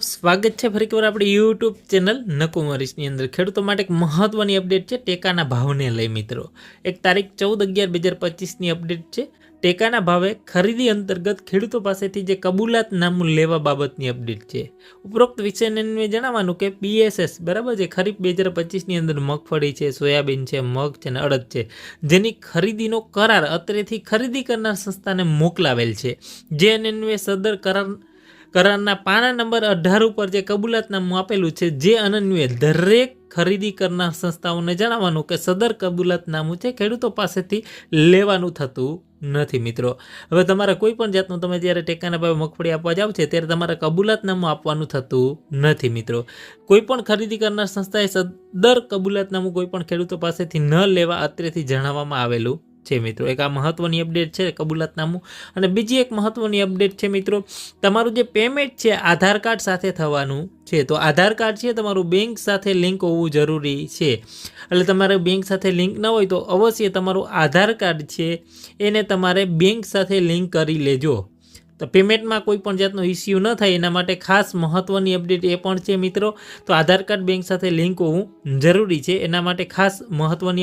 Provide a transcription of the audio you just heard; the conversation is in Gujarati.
સ્વાગત છે ફરી એકવાર આપણી યુટ્યુબ ચેનલ નકુમરીશની અંદર. ખેડૂતો માટે એક મહત્વની અપડેટ છે ટેકાના ભાવને લઈ મિત્રો. એક તારીખ ચૌદ અગિયાર બે હજાર પચીસની અપડેટ છે. ટેકાના ભાવે ખરીદી અંતર્ગત ખેડૂતો પાસેથી જે કબૂલાતનામું લેવા બાબતની અપડેટ છે. ઉપરોક્ત વિષયને જણાવવાનું કે પીએસએસ બરાબર છે? ખરીફ બે હજાર પચીસની અંદર મગફળી છે, સોયાબીન છે, મગ છે અને અડદ છે. જેની ખરીદીનો કરાર અત્રેથી ખરીદી કરનાર સંસ્થાને મોકલાવેલ છે. જે સદર કરાર કરારના પાના નંબર અઢાર ઉપર જે કબૂલાતનામું આપેલું છે, જે અનન્યુએ દરેક ખરીદી કરનાર સંસ્થાઓને જણાવવાનું કે સદર કબૂલાતનામું છે, ખેડૂતો પાસેથી લેવાનું થતું નથી મિત્રો. હવે તમારે કોઈ પણ જાતનું તમે જ્યારે ટેકાના ભાવે મગફળી આપવા જાવ છે, ત્યારે તમારે કબૂલાતનામું આપવાનું થતું નથી મિત્રો. કોઈ પણ ખરીદી કરનાર સંસ્થાએ સદર કબૂલાતનામું કોઈ પણ ખેડૂતો પાસેથી ન લેવા અત્રેથી જણાવવામાં આવેલું છે મિત્રો. એક આ મહત્વની અપડેટ છે કબૂલાતનામું અને બીજી એક મહત્વની અપડેટ છે મિત્રો, તમારું જે પેમેન્ટ છે, આધાર કાર્ડ સાથે થવાનું છે. તો આધાર કાર્ડ છે, તમારું બેંક સાથે લિંક હોવું જરૂરી છે. એટલે તમારે બેંક સાથે લિંક ન હોય તો અવશ્ય તમારું આધાર કાર્ડ છે, એને તમારે બેંક સાથે લિંક કરી લેજો. તો પેમેન્ટમાં કોઈ પણ જાતનો ઇસ્યુ ન થાય, એના માટે ખાસ મહત્વની અપડેટ એ પણ છે મિત્રો. તો આધાર કાર્ડ બેંક સાથે લિંક હોવું જરૂરી છે, એના માટે ખાસ મહત્વની